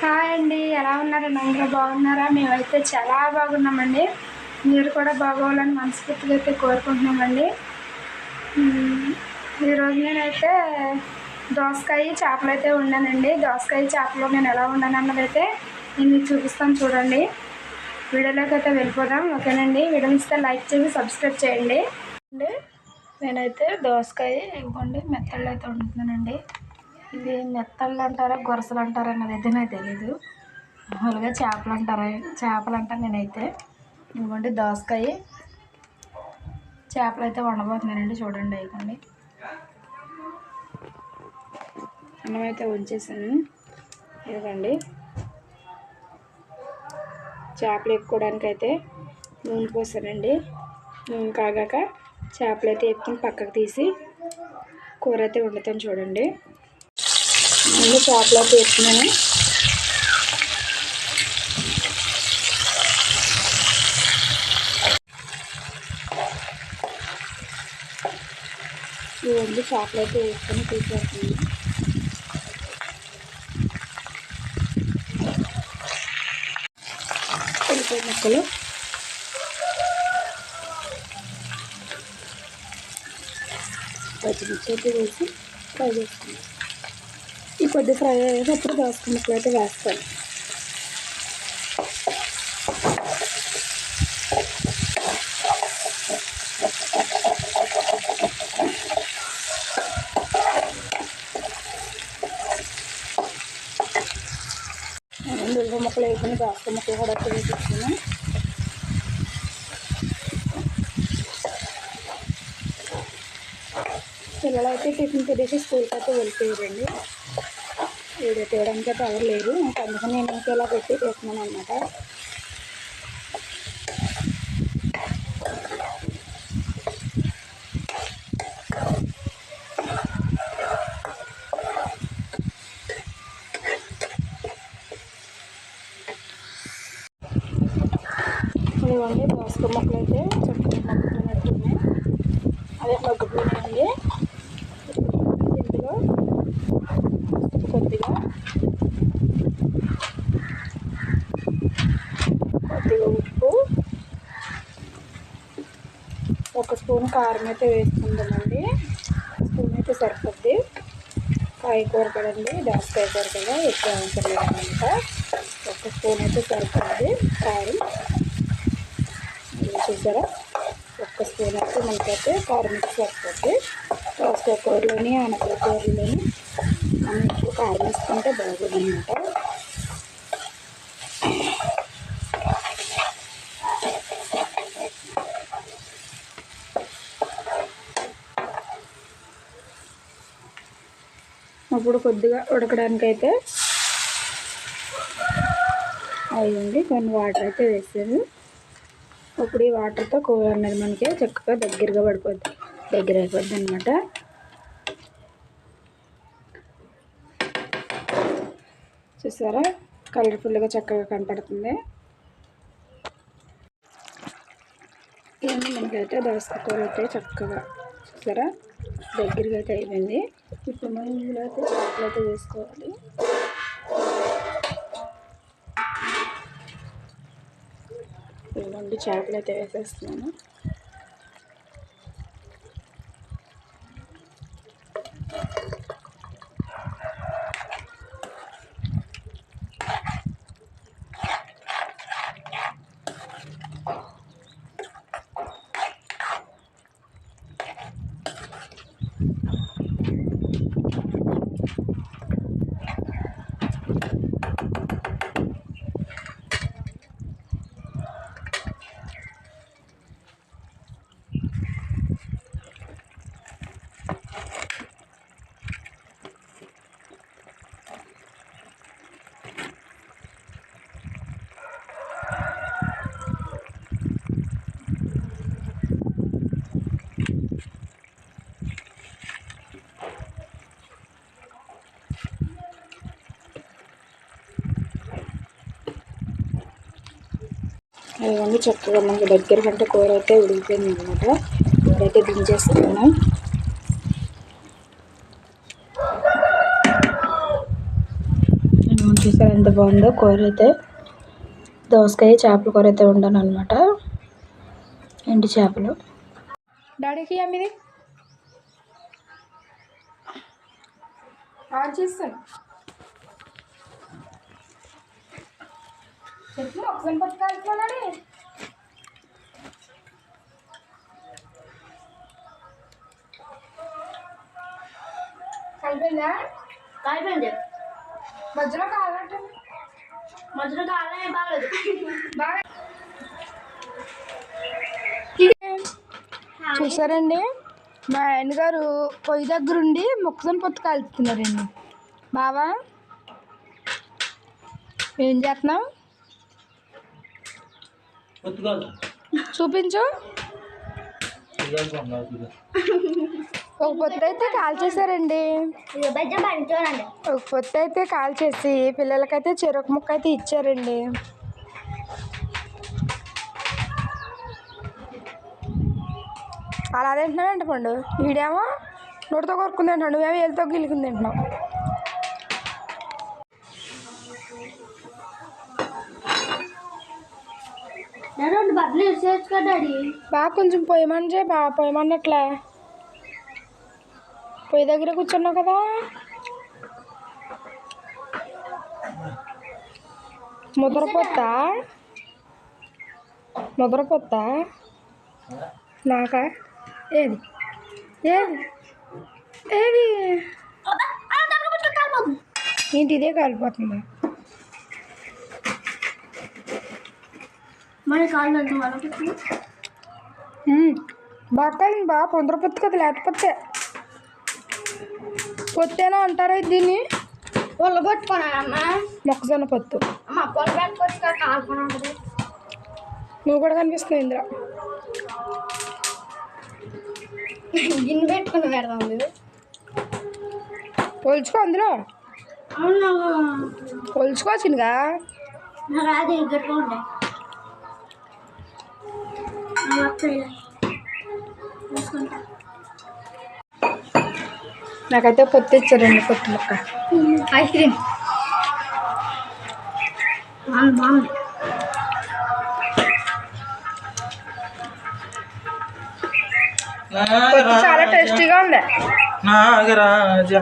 Hi అండి ఎలా ఉన్నారండి అందరూ బాగున్నారా? మేమైతే చాలా బాగున్నామండి. మీరు కూడా బాగోవాలని మనస్ఫూర్తిగా అయితే కోరుకుంటున్నామండి. ఈరోజు నేనైతే దోసకాయ చేపలు అయితే వండానండి. దోసకాయ చేపలు నేను ఎలా ఉన్నాను అన్నదైతే అయితే నేను మీకు చూపిస్తాను చూడండి. వీడియోలోకి అయితే వెళ్ళిపోదాం ఓకేనండి? వీడియో ఇస్తే లైక్ చేసి సబ్స్క్రైబ్ చేయండి. అండి నేనైతే దోసకాయ ఇవ్వండి మెత్తళ్ళు అయితే వండుతున్నానండి. ఇది మెత్తళ్ళు అంటారా గొరసలు అంటారా అన్నది అయితే నాకు తెలీదు. మామూలుగా చేపలు అంటారా చేపలు అంటాను నేనైతే. ఇవ్వండి దోసకాయ. చేపలు అయితే వండబోతున్నానండి చూడండి అయిపోండి అన్నం అయితే ఉంచేసాను ఇదిగోండి. చేపలు వేపుకోవడానికి అయితే నూనె పోసానండి. నూనె కాగాక చేపలు అయితే ఎత్తుకుని పక్కకు తీసి కూర అయితే వండుతాను చూడండి. అన్నీ చేపలో అయితే వేసుకున్నాను ఇవన్నీ చేపలు అయితే వేసుకొని తీసేస్తున్నాను ఉల్లిపాయ ముక్కలు. పచ్చిమిర్చి అయితే వేసి ఫ్రై చేసుకున్నాను కొద్ది ఫ్రై అయ్యేటప్పుడు దోసకాయ ముక్కలు అయితే వేస్తాను ఉల్లిపాయ ముక్కలు వేసుకుని దోసకాయ ముక్కలు కూడా అయితే వేసుకున్నాను పిల్లలు అయితే టిఫిన్ తినేసి స్కూల్కి అయితే వెళ్ళిపోయారండి. వీడియో తీయడానికి అయితే ఎవరు లేరు అందుకని నేను ఇంకా ఇలా పెట్టి చేస్తున్నాను అనమాట ఇవన్నీ దోసకాయ మొక్కలు అయితే చక్కగా మగ్గుతున్నట్టున్నాయి అదే మగ్గుతున్నాయండి ఇందులో కొద్దిగా కొద్దిగా ఉప్పు ఒక స్పూన్ కారం అయితే వేసుకుందామండి. స్పూన్ అయితే సరిపోద్ది. కాయకూర కదండి దోసకాయ కూర కదా ఎక్కువ అవసరం లేదన్నమాట ఒక స్పూన్ అయితే సరిపోద్ది కారం. చూసారా? ఒక్క స్పూన్ అయితే మనకైతే కారం అయితే సరిపోద్ది. దోసకాయ కూరలోని ఆనపల కూరలోని మనం ఎక్కువ కారం వేసుకుంటే బాగుంది అనమాట అప్పుడు కొద్దిగా ఉడకడానికైతే అయ్యండి కొన్ని వాటర్ అయితే వేసాను. ఇప్పుడు ఈ వాటర్తో కూర అనేది మనకి చక్కగా దగ్గరగా పడిపోద్ది. దగ్గర అయిపోద్ది అనమాట చూసారా? కలర్ఫుల్గా చక్కగా కనపడుతుంది. ఇవన్నీ మనకైతే దోసకాయ కూర అయితే చక్కగా. చూసారా? దగ్గరగా అయితే అయిపోయింది ఇప్పుడు మనం ఇందులో అయితే చేపలు అయితే వేసుకోవాలి. ఇవ్వండి చేపలు అయితే వేసేస్తున్నాను. అవన్నీ చక్కగా మనకి దగ్గర కంటే కూర అయితే ఉడికిపోయింది అనమాట. ఇప్పుడైతే దించేస్తున్నాను చూసారా చూసారు ఎంత బాగుందో కూర అయితే. దోసకాయ చేపల కూర అయితే వండాను అనమాట. ఎండి చేపలు. డాడీకి అమ్మిది ఆన్ చేస్తాను. చెప్పు ఒకసారి పట్టుకెళ్తున్నాడు కలిపిందా కాలిపోయింది మధ్యలో కావాలంటే మధ్యలో బాగాలేదు బాగా చూసారండి? మా ఆయన గారు పొయ్యి దగ్గర ఉండి మొక్కజొన్న పొత్తు కలుపుతున్నారండి బావా ఏం చేస్తున్నావు? చూపించు. ఒక పొత్తు అయితే బండి చూడండి ఒక పొత్తు అయితే కాల్చేసి పిల్లలకైతే చెరుకు ముక్క అయితే ఇచ్చారండి. అలా తింటున్నాడంట పండు? వీడేమో నోటితో కొరుకుంది అంటాడు నువ్వేమో ఏళ్ళతో గిలుకుంది తింటున్నావు రెండు బట్టలు వేసేయచ్చు కదా డాడీ. బాగా కొంచెం పొయ్యమని బాగా పొయ్యమన్నట్లే పొయ్యి దగ్గర కూర్చున్నావు కదా. ముద్ర పొత్త ముద్ర పొత్త నాకా? ఏది? ఏది? ఏది? ఏంటి ఇదే కాలిపోతుంది? ఉమ్, బాగా కాలింది బాగా పొందర పొత్తు కదా లేకపోతే పొత్తేనా అంటారా దీన్ని. ఒళ్ళు కొట్టుకున్నానమ్మా మొక్కజొన్న పొత్తు. నువ్వు కూడా కనిపిస్తున్నావు ఇంద్ర గిన్నె పెట్టుకుని పెడదాం పోల్చుకో అందులో. అవును? నాకైతే పొత్తు ఇచ్చారండి పొత్తు మొక్క. Ice cream. బాగుంది చాలా టేస్టీగా ఉంది. నాగరాజ.